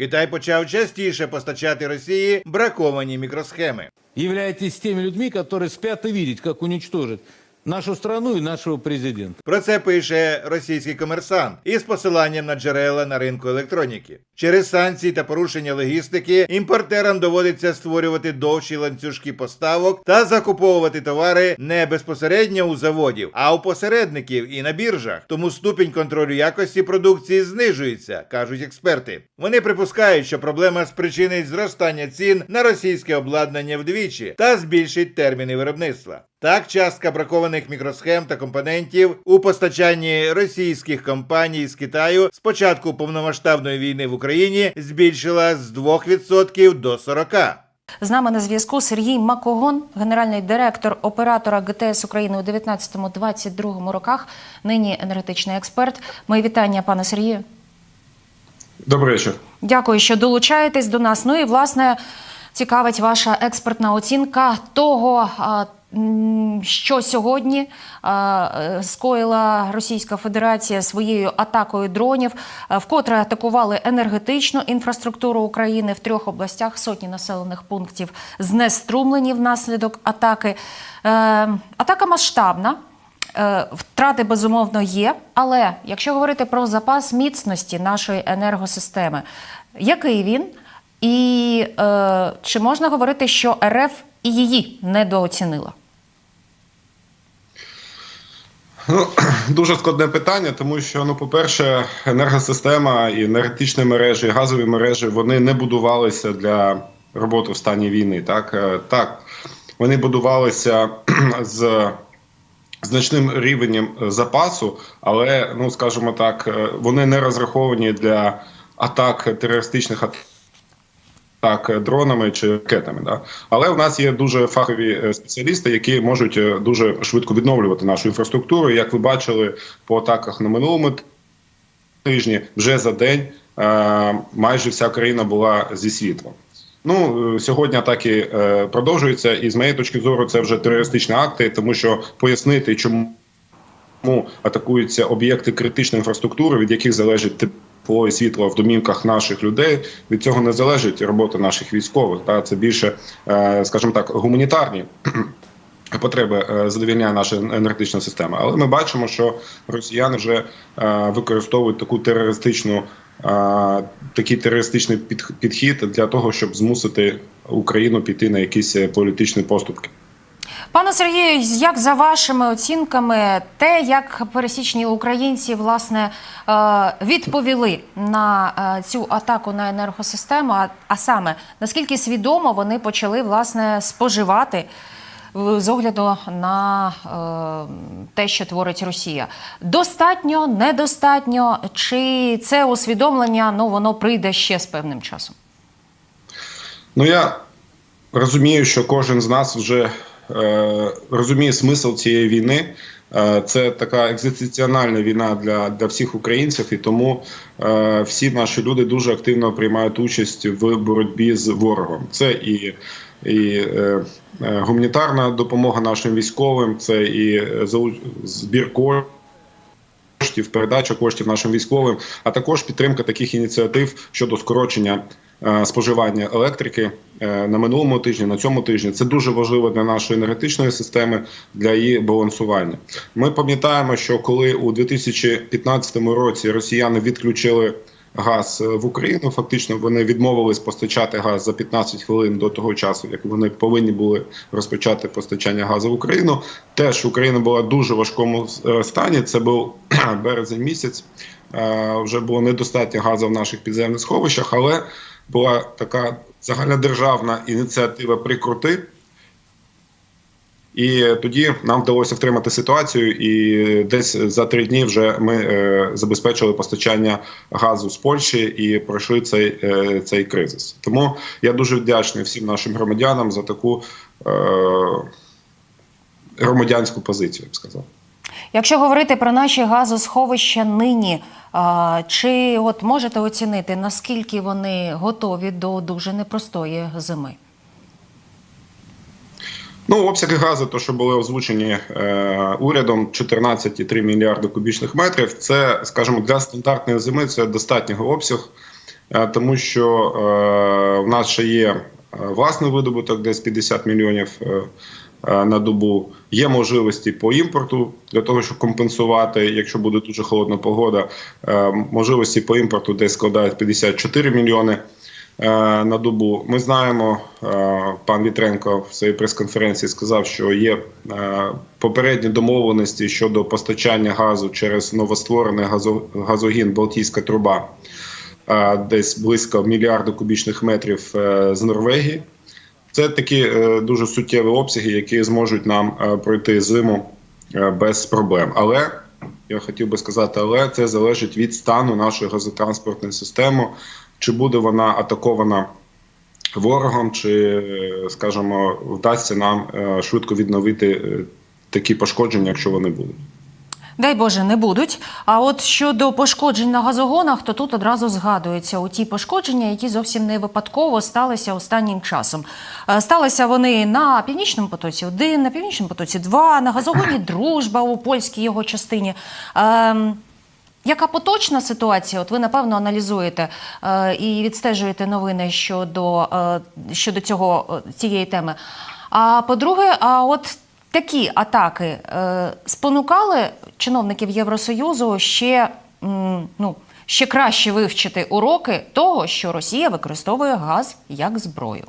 Китай почав частіше постачати Росії браковані мікросхеми. Являєтесь тими людьми, які спят і видят, як уничтожить нашу страну и нашего президента. Про це пише російський комерсант із посиланням на джерела на ринку електроніки. Через санкції та порушення логістики імпортерам доводиться створювати довші ланцюжки поставок та закуповувати товари не безпосередньо у заводів, а у посередників і на біржах. Тому ступінь контролю якості продукції знижується, кажуть експерти. Вони припускають, що проблема спричинить зростання цін на російське обладнання вдвічі та збільшить терміни виробництва. Так, частка бракованих мікросхем та компонентів у постачанні російських компаній з Китаю з початку повномасштабної війни в Україні збільшила з 2% до 40%. З нами на зв'язку Сергій Макогон, генеральний директор оператора ГТС України у 19-22 роках, нині енергетичний експерт. Мої вітання, пане Сергію. Добрий вечір. Дякую, що долучаєтесь до нас. Ну і власне цікавить ваша експертна оцінка того. Що сьогодні е, скоїла Російська Федерація своєю атакою дронів, а, вкотре атакували енергетичну інфраструктуру України в трьох областях, сотні населених пунктів знеструмлені внаслідок атаки. Е, атака масштабна. Е, Втрати безумовно є, але якщо говорити про запас міцності нашої енергосистеми, який він? І е, чи можна говорити, що РФ і її недооцінила? Ну, дуже складне питання, тому що, ну, по-перше, енергосистема і енергетичні мережі, і газові мережі вони не будувалися для роботи в стані війни. Так, Е, так вони будувалися з значним рівнем запасу, але, ну скажімо так, е, вони не розраховані для атак терористичних атак. Так, дронами чи ракетами, да але у нас є дуже фахові е, спеціалісти, які можуть е, дуже швидко відновлювати нашу інфраструктуру. Як ви бачили по атаках на минулому тижні, вже за день е, майже вся країна була зі світлом. Ну е, сьогодні атаки е, продовжуються, і з моєї точки зору це вже терористичні акти, тому що пояснити, чому атакуються об'єкти критичної інфраструктури, від яких залежить тепло і світло в домівках наших людей. Від цього не залежить робота наших військових. Та це більше, е, скажімо так, гуманітарні. Потреби е, задовільняє наша енергетична система, але ми бачимо, що росіяни вже е, використовують таку терористичну, такий терористичний підхід для того, щоб змусити Україну піти на якісь політичні поступки. Пане Сергію, як за вашими оцінками, те, як пересічні українці власне е, відповіли на е, цю атаку на енергосистему, а, саме наскільки свідомо вони почали власне споживати з огляду на е, те, що творить Росія, достатньо, недостатньо, чи це усвідомлення ну воно прийде ще з певним часом? Ну я розумію, що кожен з нас вже розуміє смисл цієї війни. Е, це така екзистенціональна війна для, для всіх українців, і тому е, всі наші люди дуже активно приймають участь в боротьбі з ворогом. Це і, і е, е, гуманітарна допомога нашим військовим, це і е, збір коштів коштів, передача коштів нашим військовим, а також підтримка таких ініціатив щодо скорочення е, споживання електрики е, на минулому тижні, на цьому тижні. Це дуже важливо для нашої енергетичної системи, для її балансування. Ми пам'ятаємо, що коли у 2015 році росіяни відключили газ е, в Україну, фактично вони відмовились постачати газ за 15 хвилин до того часу, як вони повинні були розпочати постачання газу в Україну. Теж Україна була дуже важкому е, стані. Це був березень місяць. Е, Вже було недостатньо газу в наших підземних сховищах, але була така загальнодержавна ініціатива прикрути. І тоді нам вдалося втримати ситуацію, і десь за три дні вже ми е, забезпечили постачання газу з Польщі і пройшли цей, е, цей кризис. Тому я дуже вдячний всім нашим громадянам за таку е, громадянську позицію, я б сказав. Якщо говорити про наші газосховища нині, а, чи от можете оцінити, наскільки вони готові до дуже непростої зими? Ну, обсяги газу, то що були озвучені е, урядом, 14,3 мільярди кубічних метрів. Це, скажімо, для стандартної зими це достатній обсяг. е, тому що е, в нас ще є е, власний видобуток, десь 50 мільйонів е, е, на добу. Є можливості по імпорту для того, щоб компенсувати, якщо буде дуже холодна погода. Е, можливості по імпорту десь складають 54 мільйони на добу. Ми знаємо, е, пан Вітренко в своїй прес-конференції сказав, що є е, попередні домовленості щодо постачання газу через новостворений газо- газогін Балтійська труба, е, десь близько мільярду кубічних метрів е, з Норвегії. Це такі е, дуже суттєві обсяги, які зможуть нам е, пройти зиму е, без проблем. Але я хотів би сказати, але це залежить від стану нашої газотранспортної системи, чи буде вона атакована ворогом, чи, скажімо, вдасться нам е, швидко відновити е, такі пошкодження, якщо вони будуть. Дай Боже, не будуть. А от щодо пошкоджень на газогонах, то тут одразу згадуються у ті пошкодження, які зовсім не випадково сталися останнім часом. Е, Сталися вони на північному потоці 1, на північному потоці 2, на газогоні Дружба у польській його частині. Яка поточна ситуація? От ви напевно аналізуєте е, і відстежуєте новини щодо, е, щодо цього е, цієї теми. А по-друге, а от такі атаки е, спонукали чиновників Євросоюзу ще, м, ну, ще краще вивчити уроки того, що Росія використовує газ як зброю.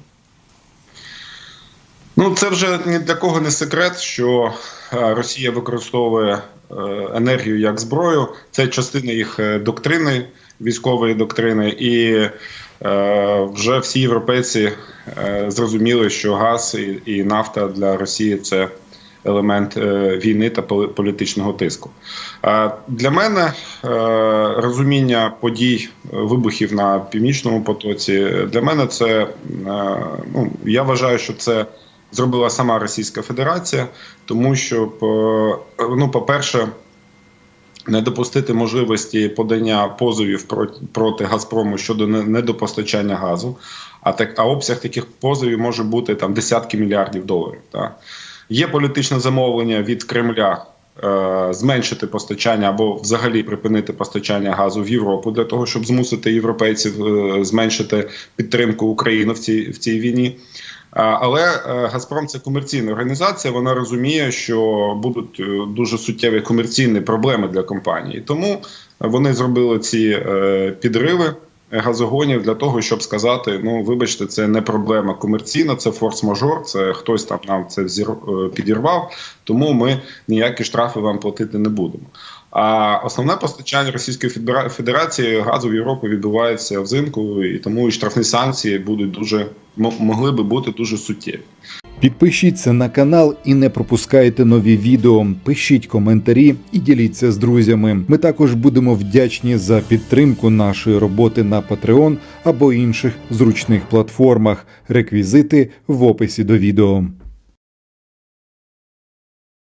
Ну, це вже ні для кого не секрет, що е, Росія використовує енергію як зброю. Це частина їх е, доктрини, військової доктрини, і е, вже всі європейці е, зрозуміли, що газ і, і нафта для Росії це елемент е, війни та політичного тиску. Е, Для мене е, розуміння подій е, вибухів на північному потоці е, для мене це е, ну я вважаю, що це зробила сама Російська Федерація, тому що ну, по-перше, не допустити можливості подання позовів проти, Газпрому щодо недопостачання газу. А так а обсяг таких позовів може бути там десятки мільярдів доларів. Так. Є політичне замовлення від Кремля. е, Зменшити постачання або взагалі припинити постачання газу в Європу для того, щоб змусити європейців е, зменшити підтримку України в цій в цій війні. Але е, Газпром це комерційна організація. Вона розуміє, що будуть е, дуже суттєві комерційні проблеми для компанії. Тому вони зробили ці е, підриви газогонів для того, щоб сказати: ну вибачте, це не проблема комерційна, це форс-мажор. Це хтось там нам це підірвав. Тому ми ніякі штрафи вам платити не будемо. А основне постачання Російської Федера- Федерації газу в Європу відбувається взимку, і тому і штрафні санкції будуть дуже могли би бути дуже суттєві. Підпишіться на канал і не пропускайте нові відео. Пишіть коментарі і діліться з друзями. Ми також будемо вдячні за підтримку нашої роботи на Patreon або інших зручних платформах. Реквізити в описі до відео.